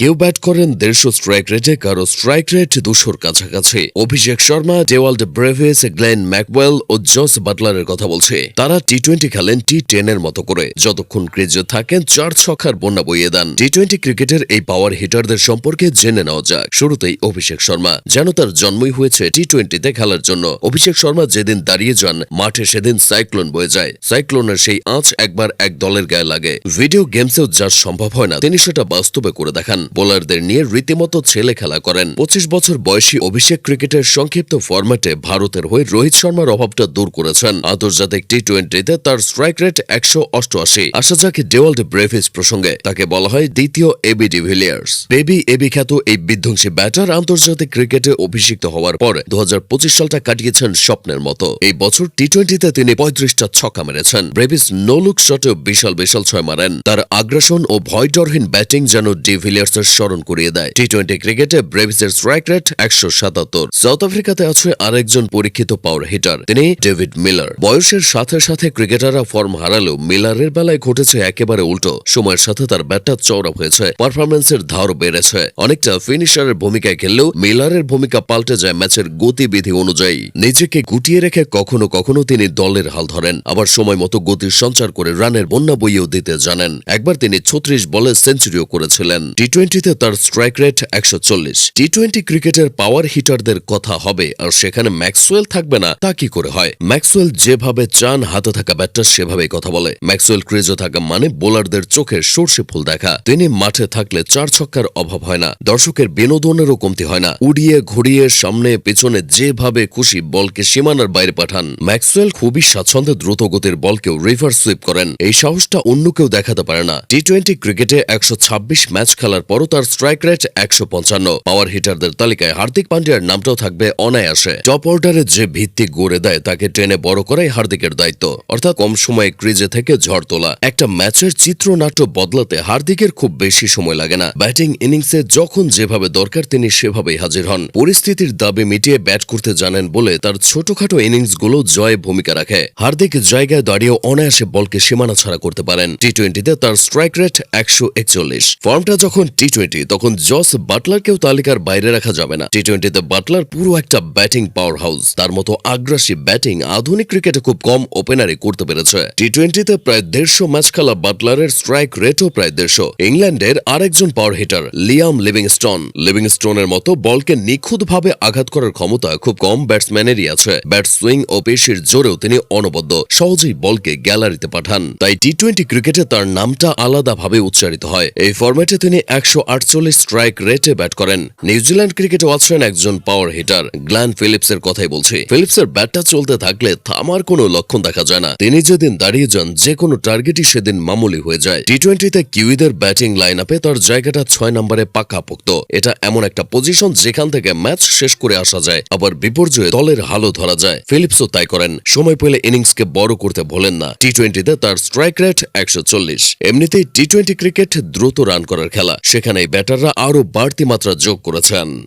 কেউ ব্যাট করেন দেড়শো স্ট্রাইক রেটে কারও স্ট্রাইক রেট দুশোর কাছাকাছি। Abhishek Sharma, Dewald Brevis, Glenn Maxwell ও জস বাটলারের কথা বলছে। তারা টি টোয়েন্টি খেলেন টি টেনের মতো করে। যতক্ষণ ক্রিজে থাকেন, চার ছক্কার বন্যা বইয়ে দেন। টি টোয়েন্টি ক্রিকেটের এই পাওয়ার হিটারদের সম্পর্কে জেনে নেওয়া যাক। শুরুতেই অভিষেক শর্মা, যেন তার জন্মই হয়েছে টি টোয়েন্টিতে খেলার জন্য। অভিষেক শর্মা যেদিন দাঁড়িয়ে যান, মাঠে সেদিন সাইক্লোন বয়ে যায়। সাইক্লোনের সেই আঁচ একবার এক দলের গায়ে লাগে। ভিডিও গেমসেও যা সম্ভব হয় না, তিনি সেটা বাস্তবে করে দেখান। বোলারদের নিয়ে রীতিমতো ছেলে খেলা করেন। পঁচিশ বছর বয়সী অভিষেক ক্রিকেটের সংক্ষিপ্ত ফরম্যাটে ভারতের হয়ে রোহিত শর্মার অভাবটা দূর করেছেন। আন্তর্জাতিক টি টোয়েন্টিতে তার স্ট্রাইক রেট একশো অষ্টআশি। আসা যাক ডেওয়াল্ড ব্রেভিস প্রসঙ্গে। তাকে বলা হয় দ্বিতীয় এবি ডিভিলিয়ার্স বেবি এবি খ্যাত এই বিধ্বংসী ব্যাটার আন্তর্জাতিক ক্রিকেটে অভিষিক্ত হওয়ার পর দু সালটা কাটিয়েছেন স্বপ্নের মতো। এই বছর টি টোয়েন্টিতে তিনি পঁয়ত্রিশটা ছক্কা মেরেছেন। ব্রেভিস নো লুক শটেও বিশাল বিশাল ছয় মারেন। তার আগ্রাসন ও ভয়ডরহীন ব্যাটিং যেন ডিভিলিয়ার্সের স্মরণ করিয়ে দেয়। টি টোয়েন্টি ক্রিকেটে ব্রেভিসের স্ট্রাইক রেট একশো সাতাত্তর। সাউথ আফ্রিকাতে আছে আরেকজন পরীক্ষিত পাওয়ার হিটার তিনি ডেভিড মিলার বয়সের সাথে সাথে ক্রিকেটাররা ফর্ম হারালেও মিলারের বেলায় ঘটেছে একেবারে উল্টো। সময়ের সাথে তার ব্যাটটা চওড়া হয়েছে পারফরমেন্সের ধারও বেড়েছে। অনেকটা ফিনিশারের ভূমিকায় খেললেও মিলারের ভূমিকা পাল্টে যায় ম্যাচের গতিবিধি অনুযায়ী। নিজেকে গুটিয়ে রেখে কখনো কখনো তিনি দলের হাল ধরেন। আবার সময় মতো গতির সঞ্চার করে রানের বন্যা বইয়েও দিতে জানেন। একবার তিনি ছত্রিশ বলে সেঞ্চুরিও করেছিলেন। টি টোয়েন্টিতে তার স্ট্রাইক রেট একশো চল্লিশ। টি টোয়েন্টি ক্রিকেটের পাওয়ার হিটারদের কথা হবে, আর সেখানে ম্যাক্সওয়েল থাকবে না, তা কি করে হয়? ম্যাক্সওয়েল যেভাবে চান, হাতে থাকা ব্যাটটার সেভাবেই কথা বলে। ম্যাক্সওয়েল ক্রিজে থাকা মানে বোলারদের চোখে সর্ষে ফুল দেখা। তিনি মাঠে থাকলে চার ছক্কার অভাব হয় না, দর্শকের বিনোদনেরও কমতি হয় না। উড়িয়ে ঘুরিয়ে সামনে পেছনে যেভাবে খুশি বলকে সীমানার বাইরে পাঠান। ম্যাক্সওয়েল খুবই স্বাচ্ছন্দ্যে দ্রুত গতির বলকেও রিভার্স সুইপ করেন। এই সাহসটা অন্য কেউ দেখাতে পারে না। টি টোয়েন্টি ক্রিকেটে একশো ছাব্বিশ ম্যাচ খেলার পরও তার স্ট্রাইক রেট একশো পঞ্চান্ন। পাওয়ার হিটারদের তালিকায় হার্দিক পান্ডিয়ার নামটাও থাকবে অনায়াসে। টপ অর্ডারে যে ভিত্তি গড়ে দেয়, তাকে টেনে বড় করাই হার্দিকের দায়িত্ব। অর্থাৎ কম সময়ে ক্রিজে থেকে ঝড় তোলা। একটা ম্যাচের চিত্রনাট্য বদলাতে হার্দিকের খুব বেশি সময় লাগে না। ব্যাটিং ইনিংসে যখন যেভাবে দরকার, তিনি সেভাবেই হাজির হন। পরিস্থিতির দাবি মিটিয়ে ব্যাট করতে জানেন বলে তার ছোটখাটো ইনিংসগুলো জয়ে ভূমিকা রাখে। হার্দিক জায়গায় দাঁড়িয়েও অনায়াসে বলকে সীমানা ছাড়া করতে পারেন। টি টোয়েন্টিতে তার স্ট্রাইক রেট একশো একচল্লিশ। ফর্মটা যখন টি টোয়েন্টি তখন জস বাটলারকেও তালিকার বাইরে রাখা যাবে না। টি টোয়েন্টিতে বাটলার পুরো একটা ব্যাটিং পাওয়ার হাউস তার মতো আগ্রাসী ব্যাটিং আধুনিক ক্রিকেটে খুব কম ওপেনারে করতে পেরেছে। টি টোয়েন্টিতে প্রায় দেড়শো ম্যাচ খেলা বাটলারের স্ট্রাইক রেটও প্রায় দেড়শো। ইংল্যান্ডের আরেকজন পাওয়ার হিটার লিয়াম লিভিংস্টোন লিভিংস্টোনের মতো বলকে নিখুঁতভাবে আঘাত করার ক্ষমতা খুব কম ব্যাটসম্যানেরই আছে। ব্যাট সুইং ও পেশির জোরেও তিনি অনবদ্য, সহজেই বলকে গ্যালারিতে পাঠান। তাই টি টোয়েন্টি ক্রিকেটে তার নামটা আলাদাভাবে উচ্চারিত হয়। এই ফরম্যাটে তিনি একশো আটচল্লিশ স্ট্রাইক রেটে ব্যাট করেন। নিউজিল্যান্ড ক্রিকেটে আছেন একজন পাওয়ার হিটার গ্ল্যান ফিলিপসের কথাই বলছি। ফিলিপসের ব্যাটটা চলতে থাকলে থামার কোনো লক্ষণ দেখা যায় না। তিনি যেদিন দাঁড়িয়ে যান, যে কোনো টার্গেটই সেদিন মামুলি হয়ে যায়। টি টোয়েন্টিতে কিউইদের ব্যাটিং লাইন আপে তার জায়গাটা ছয় নম্বরে পাকাপোক্ত। এটা এমন একটা পজিশন যেখান থেকে ম্যাচ শেষ করে আসা যায়। আবার বিপর্যয়ে দলের হালও ধরা যায়। ফিলিপসও তাই করেন। সময় পেলে ইনিংসকে বড় করতে ভোলেন না। টি টোয়েন্টিতে তার স্ট্রাইক রেট একশো চল্লিশ। এমনিতেই টি টোয়েন্টি ক্রিকেট দ্রুত রান করার খেলা। সেখানে ব্যাটাররা আরও বাড়তি মাত্রা যোগ করেছেন।